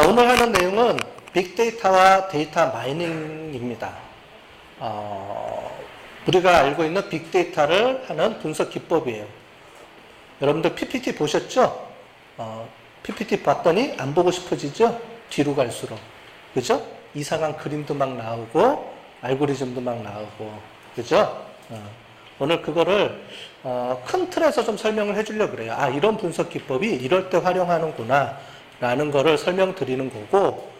자, 오늘 하는 내용은 빅데이터와 데이터 마이닝입니다. 어, 우리가 알고 있는 빅데이터를 하는 분석 기법이에요. 여러분들 PPT 보셨죠? 어, PPT 봤더니 안 보고 싶어지죠? 뒤로 갈수록. 그죠? 이상한 그림도 막 나오고, 알고리즘도 막 나오고, 그죠? 어, 오늘 그거를 어, 큰 틀에서 좀 설명을 해주려고 그래요. 아, 이런 분석 기법이 이럴 때 활용하는구나. 라는 거를 설명드리는 거고,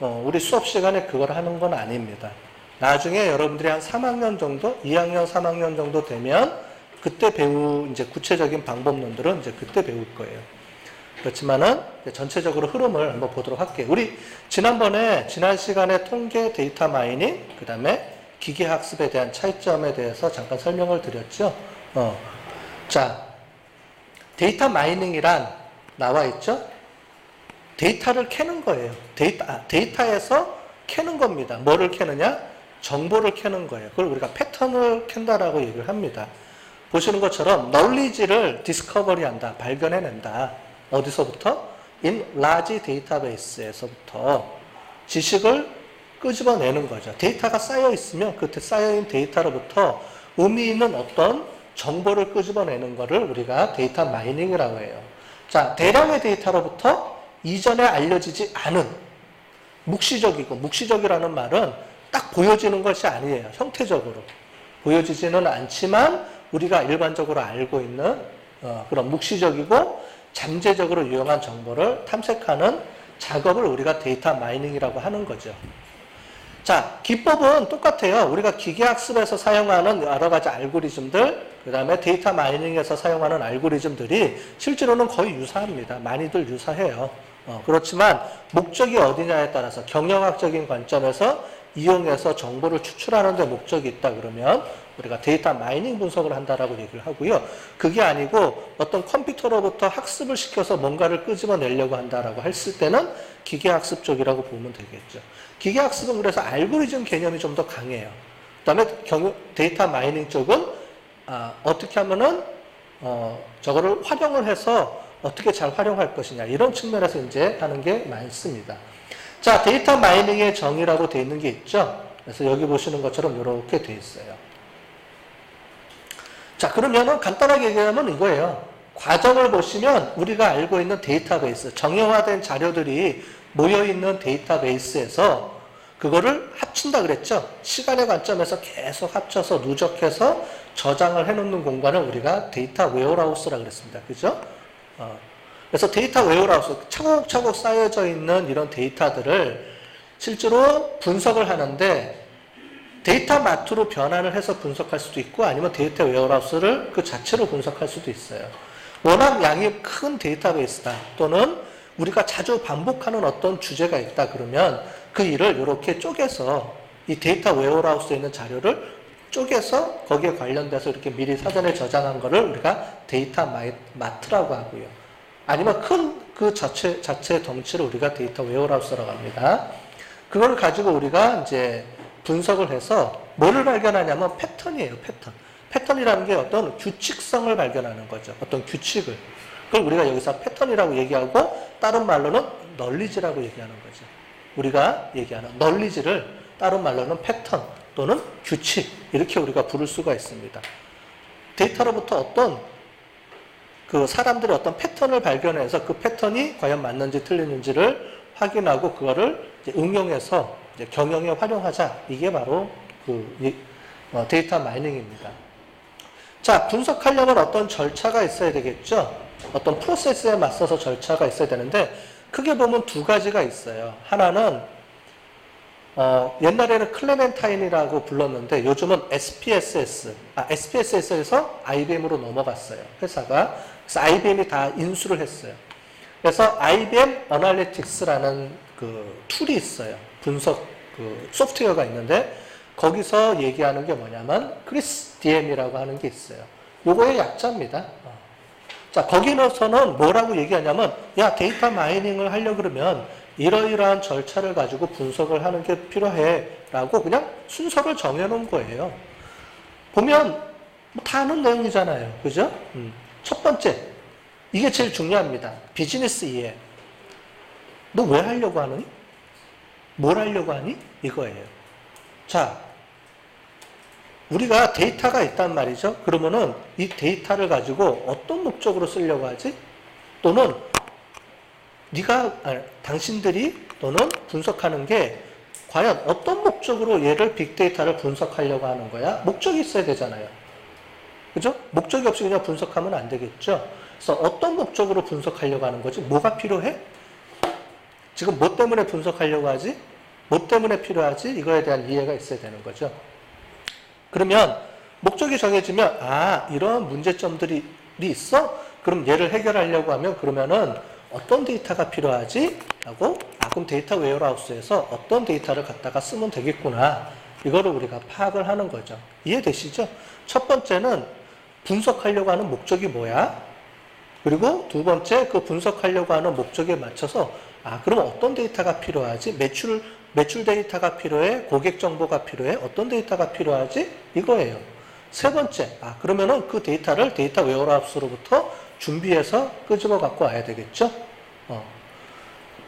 어, 우리 수업 시간에 그걸 하는 건 아닙니다. 나중에 여러분들이 한 3학년 정도, 2학년, 3학년 정도 되면 그때 배우 이제 구체적인 방법론들은 이제 그때 배울 거예요. 그렇지만은 전체적으로 흐름을 한번 보도록 할게요. 우리 지난번에 지난 시간에 통계 데이터 마이닝, 그 다음에 기계 학습에 대한 차이점에 대해서 잠깐 설명을 드렸죠. 어. 자, 데이터 마이닝이란 나와 있죠. 데이터를 캐는 거예요. 데이터, 아, 데이터에서 캐는 겁니다. 뭐를 캐느냐? 정보를 캐는 거예요. 그걸 우리가 패턴을 캔다라고 얘기를 합니다. 보시는 것처럼 널리지를 디스커버리 한다, 발견해낸다. 어디서부터? in large database에서부터 지식을 끄집어내는 거죠. 데이터가 쌓여 있으면 그 쌓여있는 데이터로부터 의미 있는 어떤 정보를 끄집어내는 것을 우리가 데이터 마이닝이라고 해요. 자, 대량의 데이터로부터 이전에 알려지지 않은 묵시적이고 묵시적이라는 말은 딱 보여지는 것이 아니에요. 형태적으로. 보여지지는 않지만 우리가 일반적으로 알고 있는 어, 그런 묵시적이고 잠재적으로 유용한 정보를 탐색하는 작업을 우리가 데이터 마이닝이라고 하는 거죠. 자, 기법은 똑같아요. 우리가 기계학습에서 사용하는 여러 가지 알고리즘들, 그 다음에 데이터 마이닝에서 사용하는 알고리즘들이 실제로는 거의 유사합니다. 많이들 유사해요. 어, 그렇지만 목적이 어디냐에 따라서 경영학적인 관점에서 이용해서 정보를 추출하는 데 목적이 있다 그러면 우리가 데이터 마이닝 분석을 한다라고 얘기를 하고요. 그게 아니고 어떤 컴퓨터로부터 학습을 시켜서 뭔가를 끄집어내려고 한다라고 했을 때는 기계학습 쪽이라고 보면 되겠죠. 기계학습은 그래서 알고리즘 개념이 좀 더 강해요. 그 다음에 데이터 마이닝 쪽은 아, 어떻게 하면은 어, 저거를 활용을 해서 어떻게 잘 활용할 것이냐 이런 측면에서 이제 하는 게 많습니다. 자 데이터 마이닝의 정의라고 되어 있는 게 있죠. 그래서 여기 보시는 것처럼 이렇게 되어 있어요. 자 그러면은 간단하게 얘기하면 이거예요. 과정을 보시면 우리가 알고 있는 데이터베이스 정형화된 자료들이 모여있는 데이터베이스에서 그거를 합친다 그랬죠. 시간의 관점에서 계속 합쳐서 누적해서 저장을 해놓는 공간을 우리가 데이터 웨어하우스라 그랬습니다. 그죠? 어. 그래서 데이터 웨어하우스 차곡차곡 쌓여져 있는 이런 데이터들을 실제로 분석을 하는데 데이터 마트로 변환을 해서 분석할 수도 있고 아니면 데이터 웨어하우스를 그 자체로 분석할 수도 있어요. 워낙 양이 큰 데이터베이스다 또는 우리가 자주 반복하는 어떤 주제가 있다 그러면 그 일을 이렇게 쪼개서 이 데이터 웨어하우스에 있는 자료를 쪼개서 거기에 관련돼서 이렇게 미리 사전에 저장한 거를 우리가 데이터 마트라고 하고요. 아니면 큰 그 자체, 자체 덩치를 우리가 데이터 웨어하우스라고 합니다. 그걸 가지고 우리가 이제 분석을 해서 뭐를 발견하냐면 패턴이에요, 패턴. 패턴이라는 게 어떤 규칙성을 발견하는 거죠. 어떤 규칙을. 그걸 우리가 여기서 패턴이라고 얘기하고 다른 말로는 널리지라고 얘기하는 거죠. 우리가 얘기하는 널리지를 다른 말로는 패턴 또는 규칙 이렇게 우리가 부를 수가 있습니다. 데이터로부터 어떤 그 사람들의 어떤 패턴을 발견해서 그 패턴이 과연 맞는지 틀리는지를 확인하고 그거를 응용해서 경영에 활용하자 이게 바로 그 어, 데이터 마이닝입니다. 자 분석하려면 어떤 절차가 있어야 되겠죠. 어떤 프로세스에 맞서서 절차가 있어야 되는데 크게 보면 두 가지가 있어요. 하나는 어, 옛날에는 클레멘타인이라고 불렀는데 요즘은 SPSS, 아, SPSS에서 IBM으로 넘어갔어요. 회사가. 그래서 IBM이 다 인수를 했어요. 그래서 IBM Analytics라는 그 툴이 있어요. 분석 그 소프트웨어가 있는데 거기서 얘기하는 게 뭐냐면 크리스 DM이라고 하는 게 있어요. 요거의 약자입니다. 자, 거기서는 뭐라고 얘기하냐면, 야, 데이터 마이닝을 하려 그러면 이러이러한 절차를 가지고 분석을 하는 게 필요해. 라고 그냥 순서를 정해놓은 거예요. 보면, 뭐다 아는 내용이잖아요. 그죠? 음. 첫 번째, 이게 제일 중요합니다. 비즈니스 이해. 너 왜 하려고 하니? 뭘 하려고 하니? 이거예요. 자, 우리가 데이터가 있단 말이죠. 그러면은 이 데이터를 가지고 어떤 목적으로 쓰려고 하지? 또는 네가 아니, 당신들이 또는 분석하는 게 과연 어떤 목적으로 얘를 빅데이터를 분석하려고 하는 거야? 목적이 있어야 되잖아요. 그죠? 목적이 없이 그냥 분석하면 안 되겠죠? 그래서 어떤 목적으로 분석하려고 하는 거지? 뭐가 필요해? 지금 뭐 때문에 분석하려고 하지? 뭐 때문에 필요하지? 이거에 대한 이해가 있어야 되는 거죠. 그러면 목적이 정해지면 아 이런 문제점들이 있어? 그럼 얘를 해결하려고 하면 그러면은 어떤 데이터가 필요하지? 하고 아 그럼 데이터 웨어하우스에서 어떤 데이터를 갖다가 쓰면 되겠구나. 이거를 우리가 파악을 하는 거죠. 이해되시죠? 첫 번째는 분석하려고 하는 목적이 뭐야? 그리고 두 번째 그 분석하려고 하는 목적에 맞춰서 아 그럼 어떤 데이터가 필요하지? 매출 매출 데이터가 필요해? 고객 정보가 필요해? 어떤 데이터가 필요하지? 이거예요. 세 번째, 아 그러면은 그 데이터를 데이터 웨어하우스로부터 준비해서 끄집어 갖고 와야 되겠죠? 어.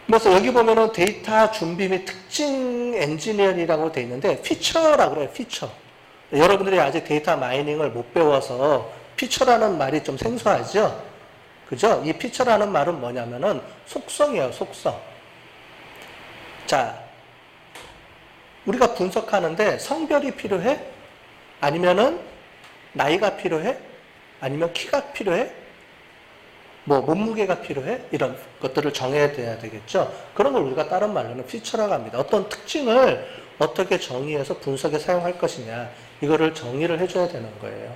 그래서 여기 보면은 데이터 준비 및 특징 엔지니어링이라고 돼 있는데 피처라고 그래요, 피처. 여러분들이 아직 데이터 마이닝을 못 배워서 피처라는 말이 좀 생소하죠? 그죠? 이 피처라는 말은 뭐냐면은 속성이에요, 속성. 자, 우리가 분석하는데 성별이 필요해? 아니면은 나이가 필요해? 아니면 키가 필요해? 뭐 몸무게가 필요해? 이런 것들을 정해야 되겠죠. 그런 걸 우리가 다른 말로는 피처라고 합니다. 어떤 특징을 어떻게 정의해서 분석에 사용할 것이냐 이거를 정의를 해줘야 되는 거예요.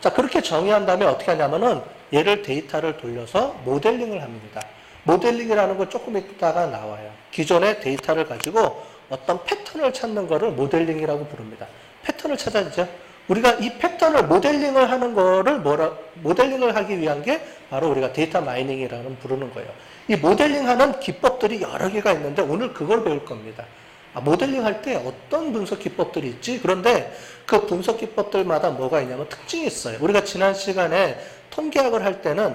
자 그렇게 정의한 다음에 어떻게 하냐면은 얘를 데이터를 돌려서 모델링을 합니다. 모델링이라는 건 조금 있다가 나와요. 기존의 데이터를 가지고 어떤 패턴을 찾는 거를 모델링이라고 부릅니다. 패턴을 찾아야죠. 우리가 이 패턴을 모델링을 하는 거를 뭐라, 모델링을 하기 위한 게 바로 우리가 데이터 마이닝이라는 부르는 거예요. 이 모델링 하는 기법들이 여러 개가 있는데 오늘 그걸 배울 겁니다. 아, 모델링 할 때 어떤 분석 기법들이 있지? 그런데 그 분석 기법들마다 뭐가 있냐면 특징이 있어요. 우리가 지난 시간에 통계학을 할 때는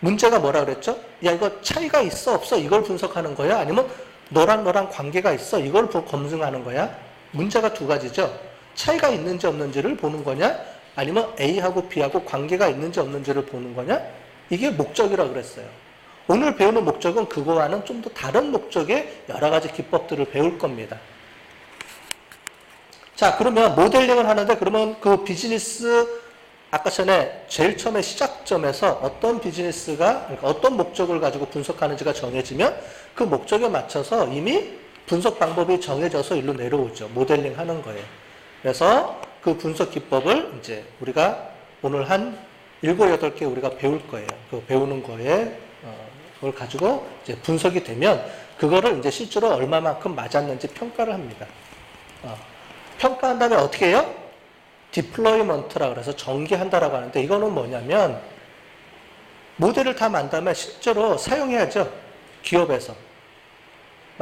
문제가 뭐라 그랬죠? 야, 이거 차이가 있어, 없어? 이걸 분석하는 거야? 아니면 너랑 너랑 관계가 있어? 이걸 검증하는 거야? 문제가 두 가지죠. 차이가 있는지 없는지를 보는 거냐? 아니면 A하고 B하고 관계가 있는지 없는지를 보는 거냐? 이게 목적이라고 그랬어요. 오늘 배우는 목적은 그거와는 좀 더 다른 목적의 여러 가지 기법들을 배울 겁니다. 자, 그러면 모델링을 하는데 그러면 그 비즈니스 아까 전에 제일 처음에 시작점에서 어떤 비즈니스가 그러니까 어떤 목적을 가지고 분석하는지가 정해지면 그 목적에 맞춰서 이미 분석 방법이 정해져서 일로 내려오죠. 모델링 하는 거예요. 그래서 그 분석 기법을 이제 우리가 오늘 한 일곱 여덟 개 우리가 배울 거예요. 그 배우는 거에 어, 그걸 가지고 이제 분석이 되면 그거를 이제 실제로 얼마만큼 맞았는지 평가를 합니다. 어, 평가한 다음에 어떻게 해요? 디플로이먼트라 그래서 전개한다라고 하는데 이거는 뭐냐면 모델을 다 만들면 실제로 사용해야죠. 기업에서.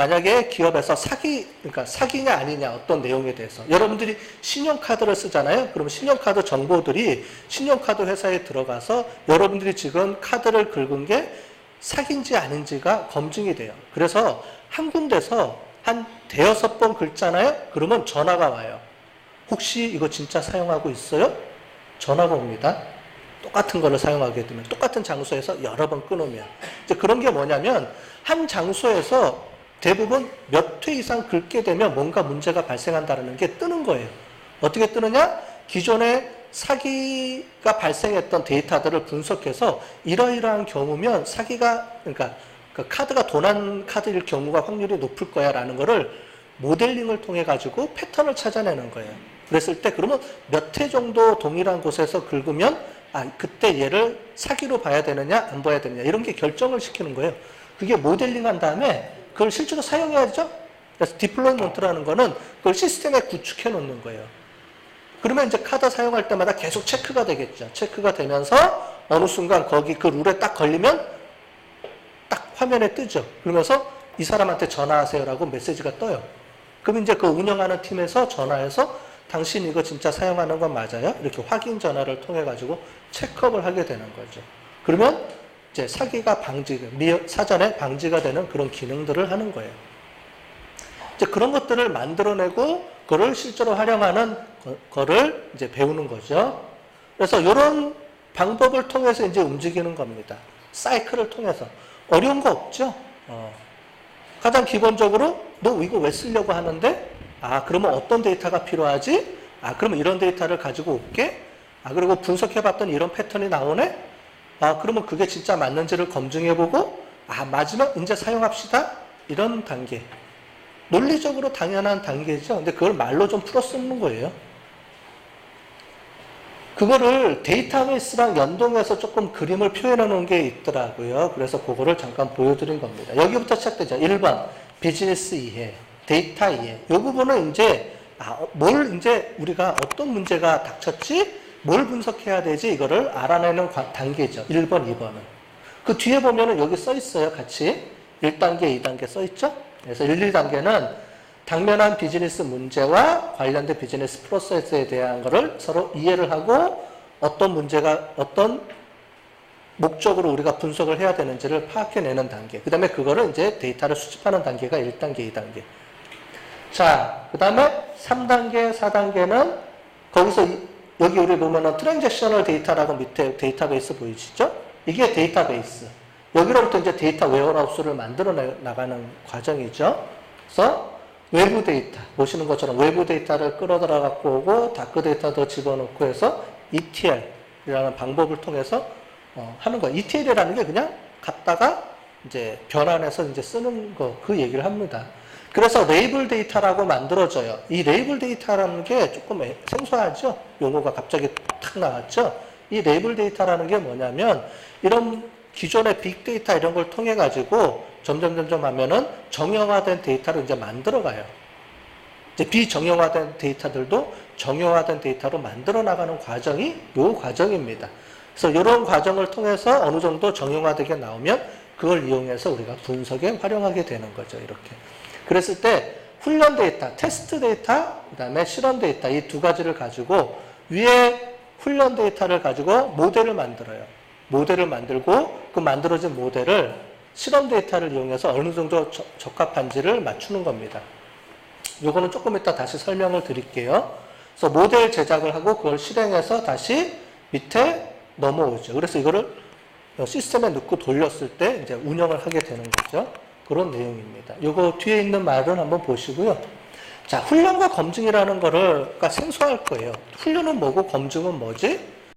만약에 기업에서 사기, 그러니까 사기냐 아니냐 어떤 내용에 대해서 여러분들이 신용카드를 쓰잖아요. 그러면 신용카드 정보들이 신용카드 회사에 들어가서 여러분들이 지금 카드를 긁은 게 사기인지 아닌지가 검증이 돼요. 그래서 한 군데서 한 대여섯 번 긁잖아요. 그러면 전화가 와요. 혹시 이거 진짜 사용하고 있어요? 전화가 옵니다. 똑같은 거를 사용하게 되면 똑같은 장소에서 여러 번 끊으면 이제 그런 게 뭐냐면 한 장소에서 대부분 몇 회 이상 긁게 되면 뭔가 문제가 발생한다는 게 뜨는 거예요. 어떻게 뜨느냐? 기존에 사기가 발생했던 데이터들을 분석해서 이러이러한 경우면 사기가 그러니까 그 카드가 도난 카드일 경우가 확률이 높을 거야라는 거를 모델링을 통해 가지고 패턴을 찾아내는 거예요. 그랬을 때 그러면 몇 회 정도 동일한 곳에서 긁으면 아 그때 얘를 사기로 봐야 되느냐 안 봐야 되느냐 이런 게 결정을 시키는 거예요. 그게 모델링한 다음에 그걸 실제로 사용해야죠. 그래서 디플로이먼트라는 거는 그걸 시스템에 구축해 놓는 거예요. 그러면 이제 카드 사용할 때마다 계속 체크가 되겠죠. 체크가 되면서 어느 순간 거기 그 룰에 딱 걸리면 딱 화면에 뜨죠. 그러면서 이 사람한테 전화하세요라고 메시지가 떠요. 그럼 이제 그 운영하는 팀에서 전화해서 당신 이거 진짜 사용하는 건 맞아요? 이렇게 확인 전화를 통해 가지고 체크업을 하게 되는 거죠. 그러면 이제 사기가 방지, 미- 사전에 방지가 되는 그런 기능들을 하는 거예요. 이제 그런 것들을 만들어내고 그걸 실제로 활용하는 거- 거를 이제 배우는 거죠. 그래서 이런 방법을 통해서 이제 움직이는 겁니다. 사이클을 통해서 어려운 거 없죠. 어. 가장 기본적으로 너 이거 왜 쓰려고 하는데 아 그러면 어떤 데이터가 필요하지? 아 그러면 이런 데이터를 가지고 올게. 아 그리고 분석해봤더니 이런 패턴이 나오네. 아 그러면 그게 진짜 맞는지를 검증해보고 아 마지막 이제 사용합시다. 이런 단계. 논리적으로 당연한 단계죠. 근데 그걸 말로 좀 풀어 쓰는 거예요. 그거를 데이터베이스랑 연동해서 조금 그림을 놓은 게 있더라고요. 그래서 그거를 잠깐 보여드린 겁니다. 여기부터 시작되죠. 1번, 비즈니스 이해, 데이터 이해. 이 부분은 이제, 아, 뭘 이제 우리가 어떤 문제가 닥쳤지? 뭘 분석해야 되지? 이거를 알아내는 과- 단계죠. 1번, 2번은. 그 뒤에 보면은 여기 써 있어요. 같이. 1단계, 2단계 써 있죠? 그래서 1, 2단계는 당면한 비즈니스 문제와 관련된 비즈니스 프로세스에 대한 것을 서로 이해를 하고 어떤 문제가 어떤 목적으로 우리가 분석을 해야 되는지를 파악해내는 단계. 그 다음에 그거를 이제 데이터를 수집하는 단계가 1단계, 2단계. 자, 그 다음에 3단계, 4단계는 거기서 이- 여기 우리 보면은 트랜잭셔널 데이터라고 밑에 데이터베이스 보이시죠? 이게 데이터베이스. 여기로부터 이제 데이터 웨어하우스를 만들어 나- 나가는 과정이죠. 그래서 외부 데이터, 보시는 것처럼 외부 데이터를 끌어들여 갖고 오고 다크 데이터도 집어넣고 해서 ETL이라는 방법을 통해서 어, 하는 거예요. ETL이라는 게 그냥 갖다가 이제 변환해서 이제 쓰는 거, 그 얘기를 합니다. 그래서 레이블 데이터라고 만들어져요. 이 레이블 데이터라는 게 조금 애- 생소하죠? 용어가 갑자기 탁 나왔죠? 이 레이블 데이터라는 게 뭐냐면 이런 기존의 빅데이터 이런 걸 통해 가지고 점점 점점 하면은 정형화된 데이터를 이제 만들어 가요. 이제 비정형화된 데이터들도 정형화된 데이터로 만들어 나가는 과정이 요 과정입니다. 그래서 이런 과정을 통해서 어느 정도 정형화되게 나오면 그걸 이용해서 우리가 분석에 활용하게 되는 거죠. 이렇게. 그랬을 때 훈련 데이터, 테스트 데이터, 그 다음에 실험 데이터 이 두 가지를 가지고 위에 훈련 데이터를 가지고 모델을 만들어요. 모델을 만들고 그 만들어진 모델을 실험 데이터를 이용해서 어느 정도 적- 적합한지를 맞추는 겁니다. 요거는 조금 이따 다시 설명을 드릴게요. 그래서 모델 제작을 하고 그걸 실행해서 다시 밑에 넘어오죠. 그래서 이거를 시스템에 넣고 돌렸을 때 이제 운영을 하게 되는 거죠. 그런 내용입니다. 요거 뒤에 있는 말은 한번 보시고요. 자, 훈련과 검증이라는 거를, 가 생소할 거예요. 훈련은 뭐고 검증은 뭐지?